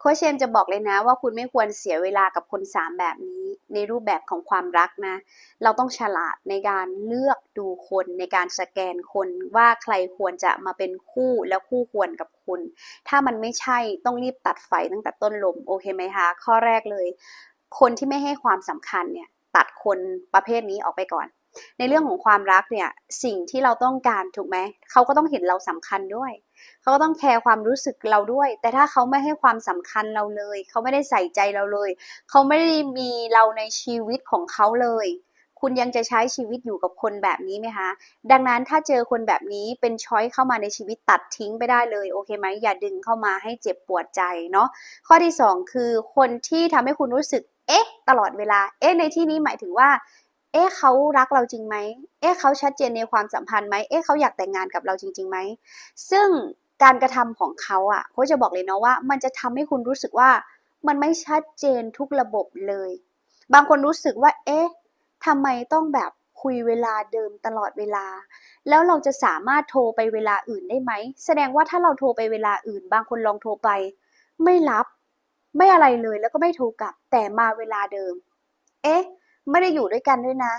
โคชเชมจะบอกเลยนะว่าคุณไม่ควรเสียเวลากับคนสามแบบนี้ ในรูปแบบของความรักนะ เราต้องฉลาดในการเลือกดูคนในการสแกนคนว่าใครควรจะมาเป็นคู่และคู่ควรกับคุณ ถ้ามันไม่ใช่ต้องรีบตัดไฟตั้งแต่ต้นลมโอเคไหมคะข้อแรกเลย คนที่ไม่ให้ความสำคัญเนี่ยตัดคนประเภทนี้ออกไปก่อนในเรื่องของความรักเนี่ยสิ่งที่เราต้องการถูกไหมเขาก็ต้องเห็นเราสำคัญด้วย เขาก็ต้องแคร์ความรู้สึกเราด้วย แต่ถ้าเขาไม่ให้ความสำคัญเราเลย เขาไม่ได้ใส่ใจเราเลย เขาไม่ได้มีเราในชีวิตของเขาเลย คุณยังจะใช้ชีวิตอยู่กับคนแบบนี้ไหมคะ ดังนั้นถ้าเจอคนแบบนี้เป็นช้อยเข้ามาในชีวิตตัดทิ้งไปได้เลย โอเคไหมอย่าดึงเข้ามาให้เจ็บปวดใจเนาะ ข้อที่สองคือคนที่ทำให้คุณรู้สึกเอ๊ะ ตลอดเวลา เอ๊ะ ในที่นี้หมายถึงว่า เอ๊ะเขารักเราจริงไหม เอ๊ะเขาชัดเจนในความสัมพันธ์ไหม เอ๊ะเขาอยากแต่งงานกับเราจริงๆไหม ซึ่งการกระทำของเขาอะเขาจะบอกเลยเนาะว่า มันจะทำให้คุณรู้สึกว่า มันไม่ชัดเจนทุกระบบเลย บางคนรู้สึกว่า เอ๊ะทำไมต้องแบบคุยเวลาเดิมตลอดเวลา แล้วเราจะสามารถโทรไปเวลาอื่นได้ไหม แสดงว่าถ้าเราโทรไปเวลาอื่น บางคนลองโทรไป ไม่รับ ไม่อะไรเลยแล้วก็ไม่โทรกลับ แต่มาเวลาเดิม เอ๊ะ ไม่ได้อยู่ด้วยกันด้วยนะ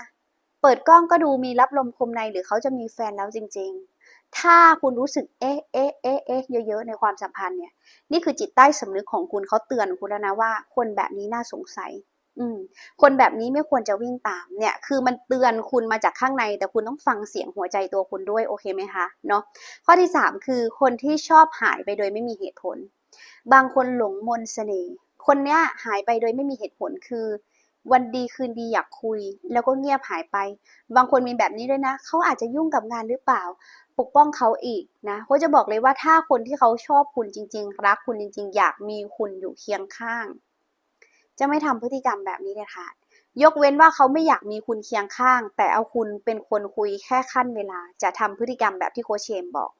เปิดกล้องก็ดูมีรับลมคมในหรือเขาจะมีแฟนแล้วจริง ๆ ถ้าคุณรู้สึกเอ๊ะเอ๊ะเอ๊ะเอ๊ะเยอะๆในความสัมพันธ์เนี่ย นี่คือจิตใต้สำนึกของคุณเขาเตือนคุณแล้วนะว่า คนแบบนี้น่าสงสัย อืม คนแบบนี้ไม่ควรจะวิ่งตามเนี่ย คือมันเตือนคุณมาจากข้างใน แต่คุณต้องฟังเสียงหัวใจตัวคุณด้วยโอเคไหมคะเนาะข้อที่สามคือคนที่ชอบหายไปโดยไม่มีเหตุผล บางคนหลงมนต์เสน่ห์คนเนี้ยหายไปโดยไม่มีเหตุผลคือ วันดีคืนดีอยากคุย แล้วก็เงียบหายไป บางคนมีแบบนี้ด้วยนะ เขาอาจจะยุ่งกับงานหรือเปล่า ปกป้องเขาอีกนะเขาจะบอกเลยว่าถ้าคนที่เขาชอบคุณจริง ๆ รักคุณจริง ๆ อยากมีคุณอยู่เคียงข้าง จะไม่ทำพฤติกรรมแบบนี้เลยค่ะ ยกเว้นว่าเขาไม่อยากมีคุณเคียงข้าง แต่เอาคุณเป็นคนคุยแค่ขั้นเวลา จะทำพฤติกรรมแบบที่โคเชมบอก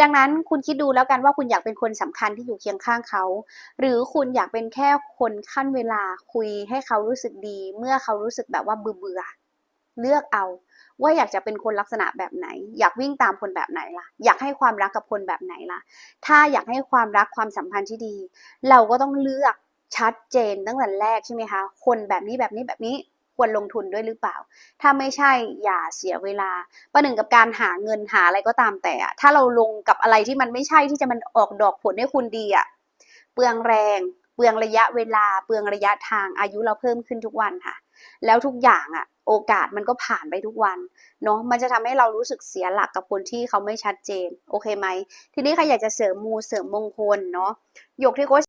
ดังนั้นคุณคิดดูแล้วกันว่าคุณอยากเป็นคนสำคัญที่อยู่เคียงข้างเขา หรือคุณอยากเป็นแค่คนขั้นเวลาคุยให้เขารู้สึกดี เมื่อเขารู้สึกแบบว่าเบื่อเบื่อเลือกเอา ว่าอยากจะเป็นคนลักษณะแบบไหน อยากวิ่งตามคนแบบไหนล่ะ อยากให้ความรักกับคนแบบไหนล่ะ ถ้าอยากให้ความรักความสัมพันธ์ที่ดี เราก็ต้องเลือก ชัดเจนตั้งแต่แรกใช่ไหมคะ คนแบบนี้แบบนี้แบบนี้ควรลงทุนด้วยหรือเปล่า ถ้าไม่ใช่อย่าเสียเวลา ประหนึ่งกับการหาเงินหาอะไรก็ตามแต่ถ้าเราลงกับอะไรที่มันไม่ใช่ที่จะมันออกดอกผลให้คุณดีอะเปลืองแรง เปลืองระยะเวลา เปลืองระยะทางอายุเราเพิ่มขึ้นทุกวันค่ะ แล้วทุกอย่างอะโอกาสมันก็ผ่านไปทุกวันเนาะมันจะทำให้เรารู้สึกเสียหลักกับคนที่เขาไม่ชัดเจน โอเคไหม ทีนี้ใครอยากจะเสริมมูเสริมมงคลเนาะหยกที่โค้ช